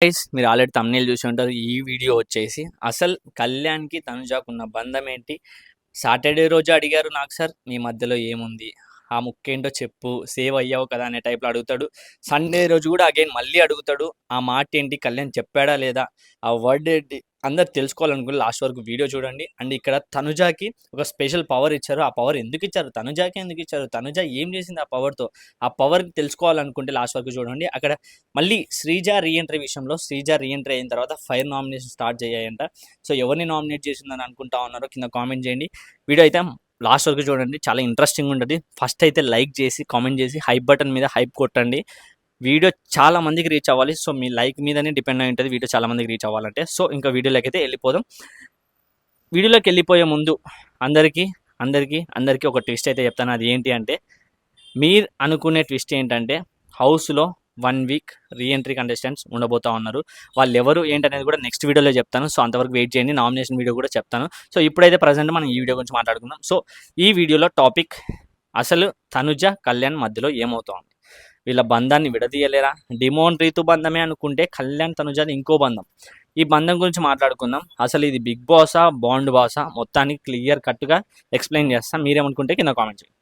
Guys మీరు already thumbnail చూసి ఉంటారు. ఈ వీడియో వచ్చేసి అసలు కళ్యాణ్కి తనుజాకున్న బంధం ఏంటి? సాటర్డే రోజు అడిగారు నాకు సార్ మీ మధ్యలో ఏముంది? ఆ ముక్కేంటో చెప్పు సేవ్ అయ్యావు కదా అనే టైప్లో అడుగుతాడు. సండే రోజు కూడా అగైన్ మళ్ళీ అడుగుతాడు ఆ మాట ఏంటి కళ్యాణ్ చెప్పాడా లేదా? ఆ వర్డ్ ఏంటి? అందరు తెలుసుకోవాలనుకుని లాస్ట్ వరకు వీడియో చూడండి. అండ్ ఇక్కడ తనుజాకి ఒక స్పెషల్ పవర్ ఇచ్చారు. ఆ పవర్ ఎందుకు ఇచ్చారు? తనుజాకి ఎందుకు ఇచ్చారు? తనుజ ఏం చేసింది ఆ పవర్తో? ఆ పవర్ తెలుసుకోవాలనుకుంటే లాస్ట్ వరకు చూడండి. అక్కడ మళ్ళీ శ్రీజ రీఎంట్రీ విషయంలో శ్రీజ రీఎంట్రీ అయిన తర్వాత ఫైర్ నామినేషన్ స్టార్ట్ చేయాయంట సో ఎవరిని నామినేట్ చేసిందని అనుకుంటా ఉన్నారో కింద కామెంట్ చేయండి. వీడియో అయితే లాస్ట్ వరకు చూడండి చాలా ఇంట్రెస్టింగ్ ఉంటుంది. ఫస్ట్ అయితే లైక్ చేసి కామెంట్ చేసి హైప్ బటన్ మీద హైప్ కొట్టండి. వీడియో చాలా మందికి రీచ్ అవ్వాలి. సో మీ లైక్ మీదనే డిపెండ్ అయి ఉంటుంది. వీడియో చాలా మందికి రీచ్ అవ్వాలంటే. సో ఇంకా వీడియోలోకి అయితే వెళ్ళిపోదాం. వీడియోలోకి వెళ్ళిపోయే ముందు అందరికీ అందరికీ అందరికీ ఒక ట్విస్ట్ అయితే చెప్తాను. అది ఏంటి అంటే మీరు అనుకునే ట్విస్ట్ ఏంటంటే హౌస్లో వన్ వీక్ రీఎంట్రీ కంటెస్టెంట్స్ ఉండబోతా ఉన్నారు. వాళ్ళు ఎవరు ఏంటనేది కూడా నెక్స్ట్ వీడియోలో చెప్తాను. సో అంతవరకు వెయిట్ చేయండి. నామినేషన్ వీడియో కూడా చెప్తాను. సో ఇప్పుడైతే ప్రజెంట్ మనం ఈ వీడియో గురించి మాట్లాడుకుందాం. సో ఈ వీడియోలో టాపిక్ అసలు తనుజ కళ్యాణ్ మధ్యలో ఏమవుతోంది? వీళ్ళ బంధాన్ని విడదీయలేరా? డిమోన్ రీతు బంధమే అనుకుంటే కళ్యాణ్ తనుజాది ఇంకో బంధం. ఈ బంధం గురించి మాట్లాడుకుందాం. అసలు ఇది బిగ్ బాసా బాండ్ బాసా? మొత్తానికి క్లియర్ కట్గా ఎక్స్ప్లెయిన్ చేస్తాం. మీరేమనుకుంటే కింద కామెంట్ చేయండి.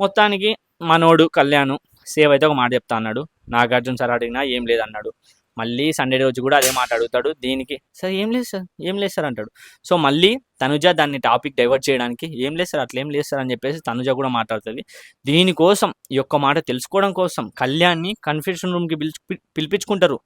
మొత్తానికి మనోడు కళ్యాణ్ సేవ్ అయితే ఒక మాట చెప్తా అన్నాడు. నాగార్జున సార్ అడిగినా ఏం లేదన్నాడు మళ్ళీ సండే రోజు కూడా అదే మాట అడుగుతాడు. దీనికి సార్ ఏం లేదు సార్ ఏం లేదు సార్ అంటాడు. సో మళ్ళీ తనుజ దాన్ని టాపిక్ డైవర్ట్ చేయడానికి ఏం లేదు సార్ అట్లా ఏం లేదు సార్ అని చెప్పేసి తనుజ కూడా మాట్లాడుతుంది. దీనికోసం ఈ యొక్క మాట తెలుసుకోవడం కోసం కళ్యాణ్ని కన్ఫ్యూషన్ రూమ్కి పిలిచి పిలిపించుకుంటారు.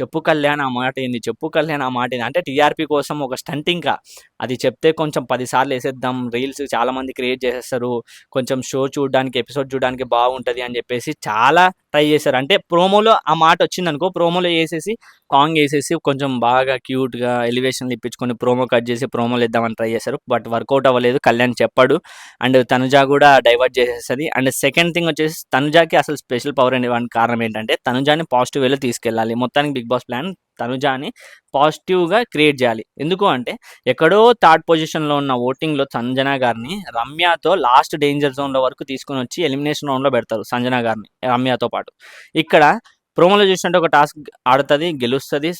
చెప్పు కళ్యాణ్ ఆ మాట ఏంది? చెప్పు కళ్యాణ్ ఆ మాట ఏంది? అంటే టీఆర్పీ కోసం ఒక స్టంట్ ఇంకా. అది చెప్తే కొంచెం పదిసార్లు వేసేద్దాం. రీల్స్ చాలామంది క్రియేట్ చేసేస్తారు. కొంచెం షో చూడడానికి ఎపిసోడ్ చూడడానికి బాగుంటుంది అని చెప్పేసి చాలా ట్రై చేశారు. అంటే ప్రోమోలో ఆ మాట వచ్చింది అనుకో ప్రోమోలో వేసేసి సాంగ్ వేసేసి కొంచెం బాగా క్యూట్గా ఎలివేషన్లు ఇప్పించుకొని ప్రోమో కట్ చేసి ప్రోమోలు ఇద్దామని ట్రై చేశారు. బట్ వర్కౌట్ అవ్వలేదు. కళ్యాణ్ చెప్పాడు. అండ్ తనుజా కూడా డైవర్ట్ చేసేస్తుంది. అండ్ సెకండ్ థింగ్ వచ్చేసి తనుజాకి అసలు స్పెషల్ పవర్ అనేవానికి కారణం ఏంటంటే తనుజాని పాజిటివ్ వేలో తీసుకెళ్ళాలి. మొత్తానికి బిగ్ బాస్ ప్లాన్ తనుజాని పాజిటివ్గా క్రియేట్ చేయాలి. ఎందుకు అంటే ఎక్కడో థర్డ్ పొజిషన్లో ఉన్న ఓటింగ్లో సంజన గారిని రమ్యతో లాస్ట్ డేంజర్ జోన్లో వరకు తీసుకొని వచ్చి ఎలిమినేషన్ రౌండ్లో పెడతారు సంజన గారిని రమ్యతో పాటు. ఇక్కడ ప్రోమోలో చూసినట్టు ఒక టాస్క్ ఆడుతుంది గెలుస్తుంది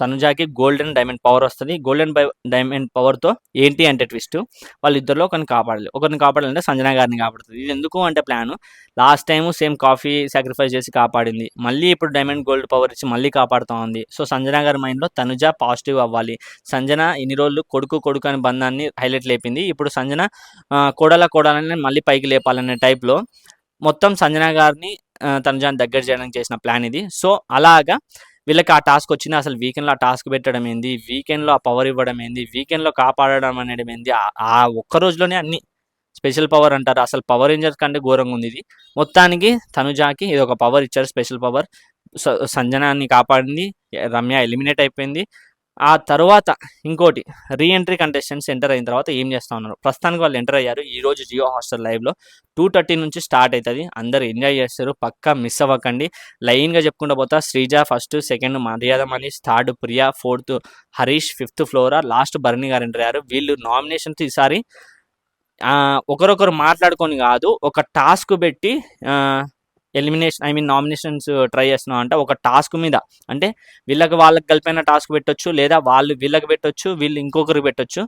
తనుజాకి గోల్డెన్ డైమండ్ పవర్ వస్తుంది. గోల్డెన్ డైమండ్ పవర్తో ఏంటి అంటే ట్విస్ట్? వాళ్ళిద్దరిలో ఒకరిని కాపాడాలి. ఒకరిని కాపాడాలంటే సంజన గారిని కాపాడుతుంది. ఇది ఎందుకు అంటే plan? Last time same coffee sacrifice చేసి కాపాడింది. మళ్ళీ ఇప్పుడు డైమండ్ గోల్డ్ పవర్ ఇచ్చి మళ్ళీ కాపాడుతూ ఉంది. సో సంజన గారి మైండ్లో తనుజ పాజిటివ్ అవ్వాలి. సంజన ఇన్ని రోజులు కొడుకు కొడుకు అనే బంధాన్ని హైలైట్ లేపింది. ఇప్పుడు సంజన కోడల కోడాలని మళ్ళీ పైకి లేపాలనే టైప్లో మొత్తం సంజన గారిని తనుజాని దగ్గర చేయడానికి చేసిన ప్లాన్ ఇది. సో అలాగా వీళ్ళకి ఆ టాస్క్ వచ్చింది అసలు వీకెండ్లో ఆ టాస్క్ పెట్టడం ఏంది వీకెండ్లో ఆ పవర్ ఇవ్వడం ఏంది వీకెండ్లో కాపాడడం అనేది ఏంది ఆ ఒక్క రోజులోనే అన్ని స్పెషల్ పవర్ అంటారు. అసలు పవర్ రేంజర్స్ కంటే ఘోరంగా ఉంది ఇది. మొత్తానికి తనుజాకి ఇది ఒక పవర్ ఇచ్చారు స్పెషల్ పవర్ సంజనాన్ని కాపాడింది రమ్య ఎలిమినేట్ అయిపోయింది. ఆ తర్వాత ఇంకోటి రీఎంట్రీ కంటెస్టెంట్స్ ఎంటర్ అయిన తర్వాత ఏం చేస్తా ఉన్నారు? ప్రస్తుతానికి వాళ్ళు ఎంటర్ అయ్యారు. ఈ రోజు జియో హాస్టల్ లైవ్లో టూ థర్టీ నుంచి స్టార్ట్ అవుతుంది అందరు ఎంజాయ్ చేస్తారు. పక్కా మిస్ అవ్వకండి. లైన్గా చెప్పుకుంటూ పోతా Sreeja first second Maryada Manish third Priya fourth Harish fifth Flora last Bharani గారు ఎంటర్ అయ్యారు. వీళ్ళు నామినేషన్స్ ఈసారి ఒకరొకరు మాట్లాడుకొని కాదు ఒక టాస్క్ పెట్టి elimination I mean nominations try చేస్తున్నాం అంటే ఒక టాస్క్ మీద. అంటే వీళ్ళకి వాళ్ళకి కలిపిన టాస్క్ పెట్టొచ్చు లేదా వాళ్ళు వీళ్ళకి పెట్టొచ్చు వీళ్ళు ఇంకొకరికి పెట్టొచ్చు.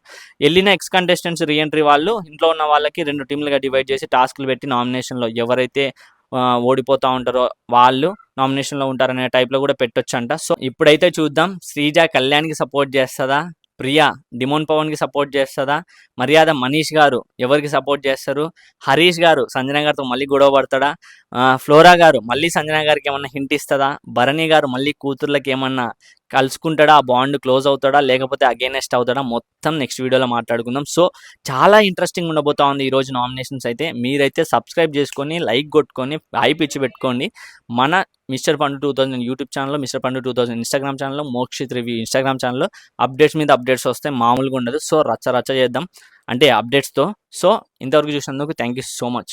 వెళ్ళిన ఎక్స్ కంటెస్టెంట్స్ రీఎంట్రీ వాళ్ళు ఇంట్లో ఉన్న వాళ్ళకి రెండు టీంలుగా డివైడ్ చేసి టాస్క్లు పెట్టి నామినేషన్లో ఎవరైతే ఓడిపోతూ ఉంటారో వాళ్ళు నామినేషన్లో ఉంటారనే టైప్లో కూడా పెట్టొచ్చు అంట సో ఇప్పుడైతే చూద్దాం. శ్రీజ కళ్యాణ్కి సపోర్ట్ చేస్తుందా? ప్రియా డిమోన్ పవన్కి సపోర్ట్ చేస్తుందా? మర్యాద మనీష్ గారు ఎవరికి సపోర్ట్ చేస్తారు? హరీష్ గారు సంజన గారితో మళ్ళీ గొడవ పడతాడా? ఫ్లోరా గారు మళ్ళీ సంజన గారికి ఏమన్నా హింట్ ఇస్తుందా? భరణి గారు మళ్ళీ కూతుర్లకి ఏమన్నా కలుసుకుంటాడా ఆ బాండ్ క్లోజ్ అవుతాడా లేకపోతే అగేనెస్ట్ అవుతాడా మొత్తం నెక్స్ట్ వీడియోలో మాట్లాడుకుందాం. సో చాలా ఇంట్రెస్టింగ్ ఉండబోతా ఉంది ఈరోజు నామినేషన్స్ అయితే. మీరైతే సబ్స్క్రైబ్ చేసుకొని లైక్ కొట్టుకొని హైప్ ఇచ్చి పెట్టుకోండి. మన mister Pandu two thousand YouTube ఛానల్లో mister Pandu two thousand Instagram ఛానల్లో మోక్షిత్ రివ్యూ ఇన్స్టాగ్రామ్ ఛానల్లో అప్డేట్స్ మీద అప్డేట్స్ వస్తే మామూలుగా ఉండదు. సో రచ్చ రచ్చ చేద్దాం. అంటే అప్డేట్స్తో. సో ఇంతవరకు చూసినందుకు థ్యాంక్ యూ సో మచ్.